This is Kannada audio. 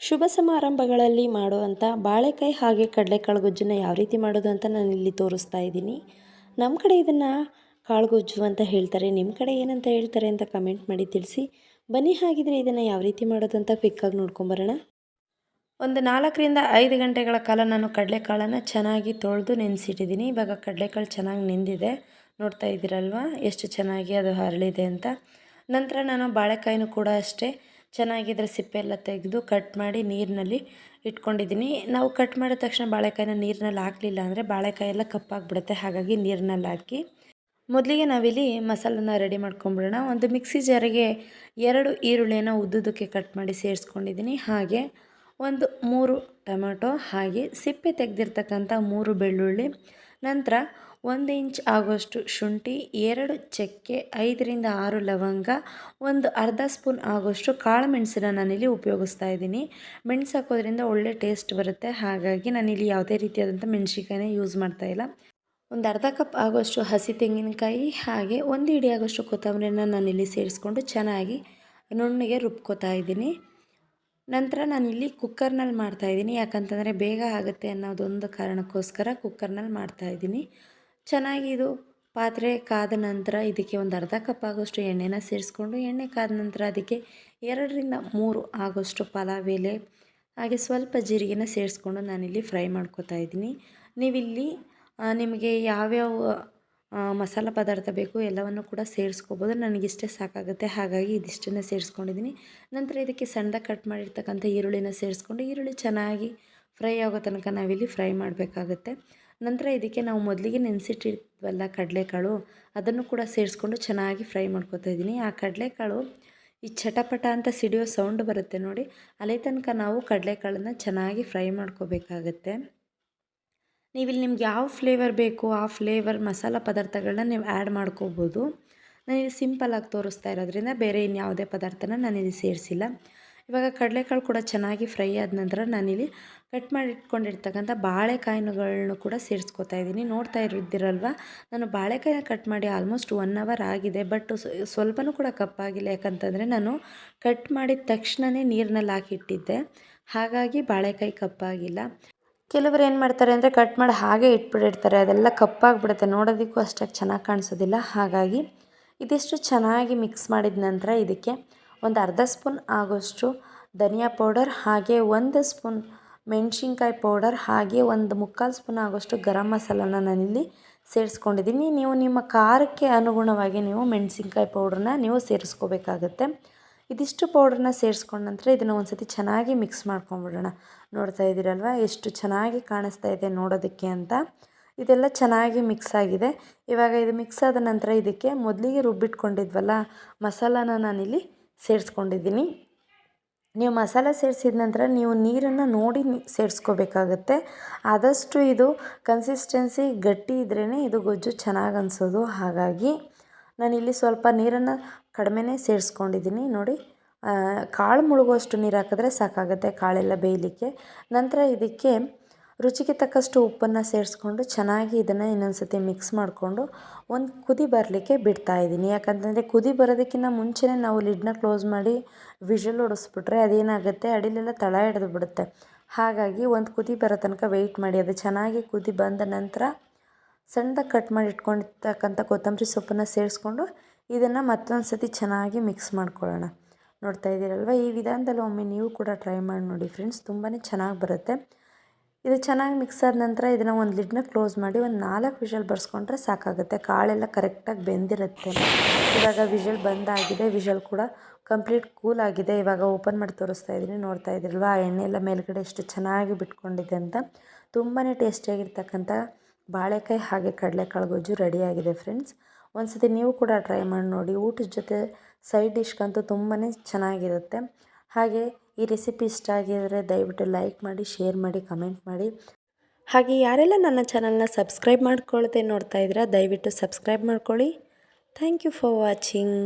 ಶುಭ ಸಮಾರಂಭಗಳಲ್ಲಿ ಮಾಡುವಂಥ ಬಾಳೆಕಾಯಿ ಹಾಗೆ ಕಡಲೆಕಾಳು ಗೊಜ್ಜನ್ನು ಯಾವ ರೀತಿ ಮಾಡೋದು ಅಂತ ನಾನು ಇಲ್ಲಿ ತೋರಿಸ್ತಾ ಇದ್ದೀನಿ. ನಮ್ಮ ಕಡೆ ಇದನ್ನು ಕಾಳು ಗೊಜ್ಜು ಅಂತ ಹೇಳ್ತಾರೆ. ನಿಮ್ಮ ಕಡೆ ಏನಂತ ಹೇಳ್ತಾರೆ ಅಂತ ಕಮೆಂಟ್ ಮಾಡಿ ತಿಳಿಸಿ. ಬನ್ನಿ ಹಾಗಿದ್ರೆ ಇದನ್ನು ಯಾವ ರೀತಿ ಮಾಡೋದು ಅಂತ ಕ್ವಿಕ್ಕಾಗಿ ನೋಡ್ಕೊಂಬರೋಣ. ಒಂದು ನಾಲ್ಕರಿಂದ ಐದು ಗಂಟೆಗಳ ಕಾಲ ನಾನು ಕಡಲೆಕಾಳನ್ನು ಚೆನ್ನಾಗಿ ತೊಳೆದು ನೆನೆಸಿಟ್ಟಿದ್ದೀನಿ. ಇವಾಗ ಕಡಲೆಕಾಳು ಚೆನ್ನಾಗಿ ನೆಂದಿದೆ. ನೋಡ್ತಾ ಇದ್ದೀರಲ್ವ? ಎಷ್ಟು ಚೆನ್ನಾಗಿ ಅದು ಹರಳಿದೆ ಅಂತ. ನಂತರ ನಾನು ಬಾಳೆಕಾಯಿನೂ ಕೂಡ ಅಷ್ಟೇ. ಚೆನ್ನಾಗಿದ್ರೆ ಸಿಪ್ಪೆ ಎಲ್ಲ ತೆಗೆದು ಕಟ್ ಮಾಡಿ ನೀರಿನಲ್ಲಿ ಇಟ್ಕೊಂಡಿದ್ದೀನಿ. ನಾವು ಕಟ್ ಮಾಡಿದ ತಕ್ಷಣ ಬಾಳೆಕಾಯಿನ ನೀರಿನಲ್ಲಿ ಹಾಕಲಿಲ್ಲ ಅಂದರೆ ಬಾಳೆಕಾಯಿ ಎಲ್ಲ ಕಪ್ಪಾಗಿಬಿಡುತ್ತೆ. ಹಾಗಾಗಿ ನೀರಿನಲ್ಲಿ ಹಾಕಿ ಮೊದಲಿಗೆ ನಾವಿಲ್ಲಿ ಮಸಾಲನ ರೆಡಿ ಮಾಡ್ಕೊಂಬಿಡೋಣ. ಒಂದು ಮಿಕ್ಸಿ ಜಾರಿಗೆ ಎರಡು ಈರುಳ್ಳಿಯನ್ನು ಉದ್ದುದಕ್ಕೆ ಕಟ್ ಮಾಡಿ ಸೇರಿಸ್ಕೊಂಡಿದ್ದೀನಿ. ಹಾಗೆ ಒಂದು ಮೂರು ಟೊಮೆಟೊ, ಹಾಗೆ ಸಿಪ್ಪೆ ತೆಗೆದಿರ್ತಕ್ಕಂಥ ಮೂರು ಬೆಳ್ಳುಳ್ಳಿ, ನಂತರ ಒಂದು ಇಂಚ್ ಆಗೋಷ್ಟು ಶುಂಠಿ, ಎರಡು ಚಕ್ಕೆ, ಐದರಿಂದ ಆರು ಲವಂಗ, ಒಂದು ಅರ್ಧ ಸ್ಪೂನ್ ಆಗೋಷ್ಟು ಕಾಳು ಮೆಣಸನ್ನ ನಾನಿಲ್ಲಿ ಉಪಯೋಗಿಸ್ತಾ ಇದ್ದೀನಿ. ಮೆಣಸು ಹಾಕೋದ್ರಿಂದ ಒಳ್ಳೆ ಟೇಸ್ಟ್ ಬರುತ್ತೆ. ಹಾಗಾಗಿ ನಾನಿಲ್ಲಿ ಯಾವುದೇ ರೀತಿಯಾದಂಥ ಮೆಣಸಿನ್ಕಾಯಿನ ಯೂಸ್ ಮಾಡ್ತಾಯಿಲ್ಲ ಒಂದು ಅರ್ಧ ಕಪ್ ಆಗೋಷ್ಟು ಹಸಿ ತೆಂಗಿನಕಾಯಿ, ಹಾಗೆ ಒಂದು ಇಡಿ ಆಗೋಷ್ಟು ಕೊತ್ತಂಬರಿನ ನಾನಿಲ್ಲಿ ಸೇರಿಸ್ಕೊಂಡು ಚೆನ್ನಾಗಿ ನುಣ್ಣಗೆ ರುಬ್ಕೋತಾ ಇದ್ದೀನಿ. ನಂತರ ನಾನಿಲ್ಲಿ ಕುಕ್ಕರ್ನಲ್ಲಿ ಮಾಡ್ತಾಯಿದ್ದೀನಿ ಯಾಕಂತಂದರೆ ಬೇಗ ಆಗುತ್ತೆ ಅನ್ನೋದೊಂದು ಕಾರಣಕ್ಕೋಸ್ಕರ ಕುಕ್ಕರ್ನಲ್ಲಿ ಮಾಡ್ತಾಯಿದ್ದೀನಿ ಚೆನ್ನಾಗಿ ಇದು ಪಾತ್ರೆ ಕಾದ ನಂತರ ಇದಕ್ಕೆ ಒಂದು ಅರ್ಧ ಕಪ್ ಆಗೋಷ್ಟು ಎಣ್ಣೆನ ಸೇರಿಸ್ಕೊಂಡು, ಎಣ್ಣೆ ಕಾದ ನಂತರ ಅದಕ್ಕೆ ಎರಡರಿಂದ ಮೂರು ಆಗೋಷ್ಟು ಪಲಾವ್ ಎಲೆ ಹಾಗೆ ಸ್ವಲ್ಪ ಜೀರಿಗೆನ ಸೇರಿಸ್ಕೊಂಡು ನಾನಿಲ್ಲಿ ಫ್ರೈ ಮಾಡ್ಕೋತಾ ಇದ್ದೀನಿ. ನೀವಿಲ್ಲಿ ನಿಮಗೆ ಯಾವ್ಯಾವ ಮಸಾಲ ಪದಾರ್ಥ ಬೇಕು ಎಲ್ಲವನ್ನು ಕೂಡ ಸೇರಿಸ್ಕೋಬೋದು. ನನಗಿಷ್ಟೇ ಸಾಕಾಗುತ್ತೆ, ಹಾಗಾಗಿ ಇದಿಷ್ಟನ್ನು ಸೇರಿಸ್ಕೊಂಡಿದ್ದೀನಿ. ನಂತರ ಇದಕ್ಕೆ ಸಣ್ಣದಾಗಿ ಕಟ್ ಮಾಡಿರ್ತಕ್ಕಂಥ ಈರುಳ್ಳಿನ ಸೇರಿಸ್ಕೊಂಡು, ಈರುಳ್ಳಿ ಚೆನ್ನಾಗಿ ಫ್ರೈ ಆಗೋ ತನಕ ನಾವಿಲ್ಲಿ ಫ್ರೈ ಮಾಡಬೇಕಾಗತ್ತೆ. ನಂತರ ಇದಕ್ಕೆ ನಾವು ಮೊದಲಿಗೆ ನೆನೆಸಿಟ್ಟಿರ್ತೀವಲ್ಲ ಕಡಲೆಕಾಳು, ಅದನ್ನು ಕೂಡ ಸೇರಿಸ್ಕೊಂಡು ಚೆನ್ನಾಗಿ ಫ್ರೈ ಮಾಡ್ಕೊತಾ ಇದ್ದೀನಿ. ಆ ಕಡಲೆಕಾಳು ಈ ಚಟಪಟ ಅಂತ ಸಿಡಿಯೋ ಸೌಂಡ್ ಬರುತ್ತೆ ನೋಡಿ, ಅಲ್ಲಿ ತನಕ ನಾವು ಕಡಲೆಕಾಳನ್ನು ಚೆನ್ನಾಗಿ ಫ್ರೈ ಮಾಡ್ಕೋಬೇಕಾಗತ್ತೆ. ನೀವಿಲ್ಲಿ ನಿಮ್ಗೆ ಯಾವ ಫ್ಲೇವರ್ ಬೇಕು, ಆ ಫ್ಲೇವರ್ ಮಸಾಲ ಪದಾರ್ಥಗಳನ್ನ ನೀವು ಆ್ಯಡ್ ಮಾಡ್ಕೋಬೋದು. ನಾನಿಲ್ಲಿ ಸಿಂಪಲಾಗಿ ತೋರಿಸ್ತಾ ಇರೋದ್ರಿಂದ ಬೇರೆ ಇನ್ಯಾವುದೇ ಪದಾರ್ಥನ ಇಲ್ಲಿ ಸೇರಿಸಿಲ್ಲ. ಇವಾಗ ಕಡಲೆಕಾಳು ಕೂಡ ಚೆನ್ನಾಗಿ ಫ್ರೈ ಆದ ನಂತರ ನಾನಿಲ್ಲಿ ಕಟ್ ಮಾಡಿ ಇಟ್ಕೊಂಡಿರ್ತಕ್ಕಂಥ ಬಾಳೆಕಾಯಿನಗಳನ್ನು ಕೂಡ ಸೇರಿಸ್ಕೊತಾ ಇದ್ದೀನಿ. ನೋಡ್ತಾ ಇರಿದ್ದಿರಲ್ವ ನಾನು ಬಾಳೆಕಾಯಿನ ಕಟ್ ಮಾಡಿ ಆಲ್ಮೋಸ್ಟ್ ಒನ್ ಅವರ್ ಆಗಿದೆ. ಬಟ್ ಸ್ವಲ್ಪನೂ ಕೂಡ ಕಪ್ಪಾಗಿಲ್ಲ. ಯಾಕಂತಂದರೆ ನಾನು ಕಟ್ ಮಾಡಿದ ತಕ್ಷಣವೇ ನೀರಿನಲ್ಲಿ ಹಾಕಿಟ್ಟಿದ್ದೆ. ಹಾಗಾಗಿ ಬಾಳೆಕಾಯಿ ಕಪ್ಪಾಗಿಲ್ಲ. ಕೆಲವರು ಏನು ಮಾಡ್ತಾರೆ ಅಂದರೆ ಕಟ್ ಮಾಡಿ ಹಾಗೆ ಇಟ್ಬಿಟ್ಟಿರ್ತಾರೆ. ಅದೆಲ್ಲ ಕಪ್ಪಾಗಿಬಿಡುತ್ತೆ. ನೋಡೋದಕ್ಕೂ ಅಷ್ಟಾಗಿ ಚೆನ್ನಾಗಿ ಕಾಣಿಸೋದಿಲ್ಲ. ಹಾಗಾಗಿ ಇದಿಷ್ಟು ಚೆನ್ನಾಗಿ ಮಿಕ್ಸ್ ಮಾಡಿದ ನಂತರ ಇದಕ್ಕೆ ಒಂದು ಅರ್ಧ ಸ್ಪೂನ್ ಆಗೋಷ್ಟು ಧನಿಯಾ ಪೌಡರ್, ಹಾಗೆ ಒಂದು ಸ್ಪೂನ್ ಮೆಣಸಿನ್ಕಾಯಿ ಪೌಡರ್, ಹಾಗೆ ಒಂದು ಮುಕ್ಕಾಲು ಸ್ಪೂನ್ ಆಗೋಷ್ಟು ಗರಂ ಮಸಾಲನ ನಾನಿಲ್ಲಿ ಸೇರಿಸ್ಕೊಂಡಿದ್ದೀನಿ. ನೀವು ನಿಮ್ಮ ಖಾರಕ್ಕೆ ಅನುಗುಣವಾಗಿ ನೀವು ಮೆಣಸಿನ್ಕಾಯಿ ಪೌಡ್ರನ್ನ ನೀವು ಸೇರಿಸ್ಕೋಬೇಕಾಗತ್ತೆ. ಇದಿಷ್ಟು ಪೌಡ್ರನ್ನ ಸೇರಿಸ್ಕೊಂಡ ನಂತರ ಇದನ್ನು ಒಂದು ಸತಿ ಚೆನ್ನಾಗಿ ಮಿಕ್ಸ್ ಮಾಡ್ಕೊಂಬಿಡೋಣ. ನೋಡ್ತಾ ಇದ್ದೀರಲ್ವ? ಎಷ್ಟು ಚೆನ್ನಾಗಿ ಕಾಣಿಸ್ತಾ ಇದೆ ನೋಡೋದಕ್ಕೆ ಅಂತ. ಇದೆಲ್ಲ ಚೆನ್ನಾಗಿ ಮಿಕ್ಸ್ ಆಗಿದೆ. ಇವಾಗ ಇದು ಮಿಕ್ಸ್ ಆದ ನಂತರ ಇದಕ್ಕೆ ಮೊದಲಿಗೆ ರುಬ್ಬಿಟ್ಕೊಂಡಿದ್ವಲ್ಲ ಮಸಾಲಾನ ನಾನಿಲ್ಲಿ ಸೇರಿಸ್ಕೊಂಡಿದ್ದೀನಿ. ನೀವು ಮಸಾಲೆ ಸೇರಿಸಿದ ನಂತರ ನೀವು ನೀರನ್ನು ನೋಡಿ ಸೇರಿಸ್ಕೋಬೇಕಾಗತ್ತೆ. ಆದಷ್ಟು ಇದು ಕನ್ಸಿಸ್ಟೆನ್ಸಿ ಗಟ್ಟಿ ಇದ್ರೇ ಇದು ಗೊಜ್ಜು ಚೆನ್ನಾಗಿ ಅನಿಸೋದು. ಹಾಗಾಗಿ ನಾನಿಲ್ಲಿ ಸ್ವಲ್ಪ ನೀರನ್ನು ಕಡಿಮೆನೇ ಸೇರಿಸ್ಕೊಂಡಿದ್ದೀನಿ. ನೋಡಿ ಕಾಳು ಮುಳುಗುವಷ್ಟು ನೀರು ಹಾಕಿದ್ರೆ ಸಾಕಾಗುತ್ತೆ ಕಾಳೆಲ್ಲ ಬೇಯಲಿಕ್ಕೆ. ನಂತರ ಇದಕ್ಕೆ ರುಚಿಗೆ ತಕ್ಕಷ್ಟು ಉಪ್ಪನ್ನು ಸೇರಿಸ್ಕೊಂಡು ಚೆನ್ನಾಗಿ ಇದನ್ನು ಇನ್ನೊಂದು ಸತಿ ಮಿಕ್ಸ್ ಮಾಡಿಕೊಂಡು ಒಂದು ಕುದಿ ಬರಲಿಕ್ಕೆ ಬಿಡ್ತಾ ಇದ್ದೀನಿ. ಯಾಕಂತಂದರೆ ಕುದಿ ಬರೋದಕ್ಕಿಂತ ಮುಂಚೆನೇ ನಾವು ಲಿಡ್ನ ಕ್ಲೋಸ್ ಮಾಡಿ ವಿಷಲ್ ಹೊಡೆಸ್ಬಿಟ್ರೆ ಅದೇನಾಗುತ್ತೆ? ಅಡಿಲೆಲ್ಲ ತಳ ಹಿಡಿದು ಬಿಡುತ್ತೆ. ಹಾಗಾಗಿ ಒಂದು ಕುದಿ ಬರೋ ತನಕ ವೆಯ್ಟ್ ಮಾಡಿ. ಅದು ಚೆನ್ನಾಗಿ ಕುದಿ ಬಂದ ನಂತರ ಸಣ್ಣದಾಗಿ ಕಟ್ ಮಾಡಿ ಇಟ್ಕೊಂಡಿರ್ತಕ್ಕಂಥ ಕೊತ್ತಂಬರಿ ಸೊಪ್ಪನ್ನು ಸೇರಿಸ್ಕೊಂಡು ಇದನ್ನು ಮತ್ತೊಂದು ಸತಿ ಚೆನ್ನಾಗಿ ಮಿಕ್ಸ್ ಮಾಡ್ಕೊಳ್ಳೋಣ. ನೋಡ್ತಾ ಇದ್ದೀರಲ್ವ? ಈ ವಿಧಾನದಲ್ಲಿ ಒಮ್ಮೆ ನೀವು ಕೂಡ ಟ್ರೈ ಮಾಡಿ ನೋಡಿ ಫ್ರೆಂಡ್ಸ್ ತುಂಬಾ ಚೆನ್ನಾಗಿ ಬರುತ್ತೆ. ಇದು ಚೆನ್ನಾಗಿ ಮಿಕ್ಸ್ ಆದ ನಂತರ ಇದನ್ನು ಒಂದು ಲಿಡ್ನ ಕ್ಲೋಸ್ ಮಾಡಿ ಒಂದು ನಾಲ್ಕು ವಿಷಲ್ ಬರ್ಸ್ಕೊಂಡ್ರೆ ಸಾಕಾಗುತ್ತೆ. ಕಾಳೆಲ್ಲ ಕರೆಕ್ಟಾಗಿ ಬೆಂದಿರುತ್ತೆ. ಇವಾಗ ವಿಷಲ್ ಬಂದಾಗಿದೆ. ವಿಷಲ್ ಕೂಡ ಕಂಪ್ಲೀಟ್ ಕೂಲ್ ಆಗಿದೆ. ಇವಾಗ ಓಪನ್ ಮಾಡಿ ತೋರಿಸ್ತಾ ಇದ್ದೀನಿ. ನೋಡ್ತಾ ಇದ್ದೀರಲ್ವ? ಆ ಎಣ್ಣೆ ಎಲ್ಲ ಮೇಲುಗಡೆ ಎಷ್ಟು ಚೆನ್ನಾಗಿ ಬಿಟ್ಕೊಂಡಿದೆ ಅಂತ. ತುಂಬಾ ಟೇಸ್ಟಿಯಾಗಿರ್ತಕ್ಕಂಥ ಬಾಳೆಕಾಯಿ ಹಾಗೆ ಕಡಲೆಕಾಳು ಗೊಜ್ಜು ರೆಡಿಯಾಗಿದೆ ಫ್ರೆಂಡ್ಸ್ ಒಂದು ಸತಿ ನೀವು ಕೂಡ ಟ್ರೈ ಮಾಡಿ ನೋಡಿ. ಊಟದ ಜೊತೆ ಸೈಡ್ ಡಿಶ್ಗಂತೂ ತುಂಬಾ ಚೆನ್ನಾಗಿರುತ್ತೆ. ಹಾಗೆ ಈ ರೆಸಿಪಿ ಇಷ್ಟ ಆಗಿದ್ರೆ ದಯವಿಟ್ಟು ಲೈಕ್ ಮಾಡಿ, ಶೇರ್ ಮಾಡಿ, ಕಮೆಂಟ್ ಮಾಡಿ. ಹಾಗೆ ಯಾರೆಲ್ಲ ನನ್ನ ಚಾನಲ್ನ ಸಬ್ಸ್ಕ್ರೈಬ್ ಮಾಡ್ಕೊಳ್ದೆ ನೋಡ್ತಾ ಇದ್ದೀರಾ, ದಯವಿಟ್ಟು ಸಬ್ಸ್ಕ್ರೈಬ್ ಮಾಡ್ಕೊಳ್ಳಿ. Thank you for watching.